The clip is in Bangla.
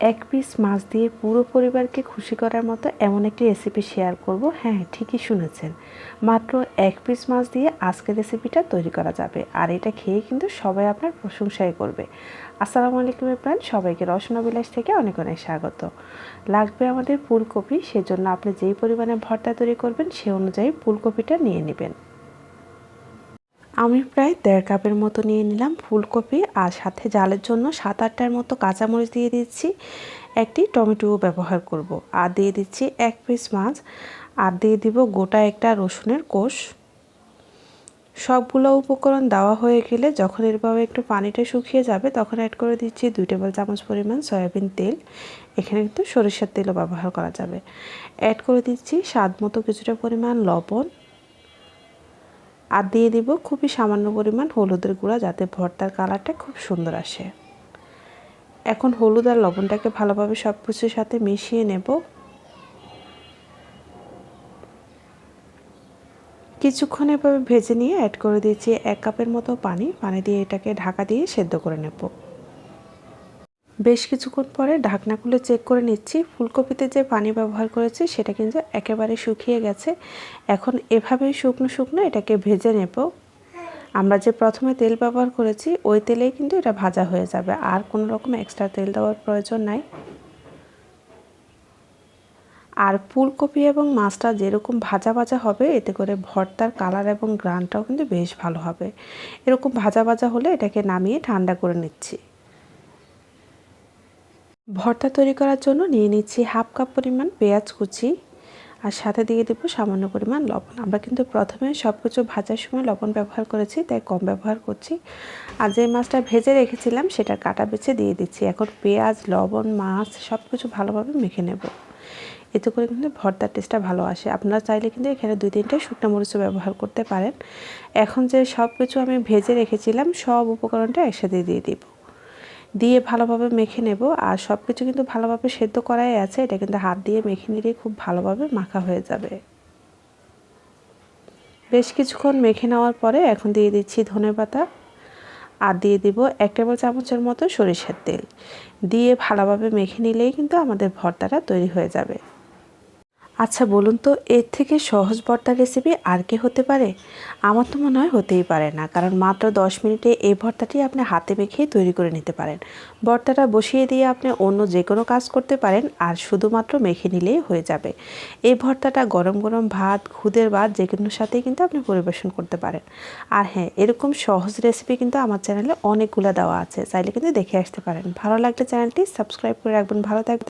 এক পিস মাছ দিয়ে পুরো পরিবারকে খুশি করার মতো এমন একটি রেসিপি শেয়ার করব। হ্যাঁ ঠিকই শুনেছেন। মাত্র এক পিস মাছ দিয়ে আজকের রেসিপিটা তৈরি করা যাবে। আর এটা খেয়ে কিন্তু সবাই আপনার প্রশংসাই করবে। আসসালামু আলাইকুম প্রাণ সবাইকে রসনা বিলাস থেকে অনেক অনেক স্বাগত। লাগবে আমাদের ফুলকপি, সেজন্য আপনি যেই পরিমাণে ভর্তা তৈরি করবেন, সে অনুযায়ী ফুলকপিটা নিয়ে নেবেন। আমি প্রায় দেড় কাপের মতো নিয়ে নিলাম ফুলকপি আর সাথে জালের জন্য সাত আটটার মতো কাঁচামরিচ দিয়ে দিচ্ছি। একটি টমেটো ব্যবহার করব। আর দিয়ে দিচ্ছি এক পিস মাছ। আর দিয়ে দিব গোটা একটা রসুনের কোষ। সবগুলো উপকরণ দেওয়া হয়ে গেলে যখন এরভাবে একটু পানিটা শুকিয়ে যাবে, তখন অ্যাড করে দিচ্ছি দুই টেবিল চামচ পরিমাণ সয়াবিন তেল। এখানে কিন্তু সরিষার তেলও ব্যবহার করা যাবে। অ্যাড করে দিচ্ছি স্বাদ মতো কিছুটা পরিমাণ লবণ। আর দিয়ে দিব খুবই সামান্য পরিমাণ হলুদের গুঁড়া যাতে ভর্তার কালারটা খুব সুন্দর আসে। এখন হলুদ আর লবণটাকে ভালোভাবে সব কিছুর সাথে মিশিয়ে নেব। কিছুক্ষণ এভাবে ভেজে নিয়ে অ্যাড করে দিয়েছি এক কাপের মতো পানি। পানি দিয়ে এটাকে ঢাকা দিয়ে সেদ্ধ করে নেব। বেশ কিছুক্ষণ পরে ঢাকনা খুলে চেক করে নিচ্ছি। ফুলকপিতে যে পানি ব্যবহার করেছি, সেটা কিন্তু একেবারে শুকিয়ে গেছে। এখন এভাবেই শুকনো শুকনো এটাকে ভেজে নেব। আমরা যে প্রথমে তেল ব্যবহার করেছি, ওই তেলেই কিন্তু এটা ভাজা হয়ে যাবে। আর কোনো রকম এক্সট্রা তেল দেওয়ার প্রয়োজন নাই। আর ফুলকপি এবং মাছটা যেরকম ভাজা ভাজা হবে, এতে করে ভর্তার কালার এবং গ্রানটাও কিন্তু বেশ ভালো হবে। এরকম ভাজা ভাজা হলে এটাকে নামিয়ে ঠান্ডা করে নিচ্ছি। ভর্তা তৈরি করার জন্য নিয়ে নিচ্ছি হাফ কাপ পরিমাণ পেঁয়াজ কুচি আর সাথে দিয়ে দেবো সামান্য পরিমাণ লবণ। আমরা কিন্তু প্রথমে সব কিছু ভাজার সময় লবণ ব্যবহার করেছি, তাই কম ব্যবহার করছি। আর যে মাছটা ভেজে রেখেছিলাম সেটা কাটা বেছে দিয়ে দিচ্ছি। এখন পেঁয়াজ, লবণ, মাছ সব কিছু ভালোভাবে মেখে নেব। এতে করে কিন্তু ভর্তার টেস্টটা ভালো আসে। আপনারা চাইলে কিন্তু এখানে দুই তিনটে শুকনো মরিচও ব্যবহার করতে পারেন। এখন যে সব কিছু আমি ভেজে রেখেছিলাম, সব উপকরণটা একসাথে দিয়ে দিব। দিয়ে ভালোভাবে মেখে নেব। আর সব কিছু কিন্তু ভালোভাবে সেদ্ধ করাই আছে। এটা কিন্তু হাত দিয়ে মেখে নিলে খুব ভালোভাবে মাখা হয়ে যাবে। বেশ কিছুক্ষণ মেখে নেওয়ার পরে এখন দিয়ে দিচ্ছি ধনে পাতা। আর দিয়ে দিব এক টেবিল চামচের মতো সরিষার তেল। দিয়ে ভালোভাবে মেখে নিলেই কিন্তু আমাদের ভর্তাটা তৈরি হয়ে যাবে। আচ্ছা বলুন তো, এর থেকে সহজ ভর্তার রেসিপি আর কি হতে পারে? আমার তো মনে হয় হতেই পারে না, কারণ মাত্র দশ মিনিটে এই ভর্তাটি আপনি হাতে মেখেই তৈরি করে নিতে পারেন। ভর্তাটা বসিয়ে দিয়ে আপনি অন্য যে কোনো কাজ করতে পারেন আর শুধুমাত্র মেখে নিলেই হয়ে যাবে। এই ভর্তাটা গরম গরম ভাত, খুদের ভাত যে কোনো সাথেই কিন্তু আপনি পরিবেশন করতে পারেন। আর হ্যাঁ এরকম সহজ রেসিপি কিন্তু আমার চ্যানেলে অনেকগুলো দেওয়া আছে, চাইলে কিন্তু দেখে আসতে পারেন। ভালো লাগলে চ্যানেলটি সাবস্ক্রাইব করে রাখবেন। ভালো থাকবেন।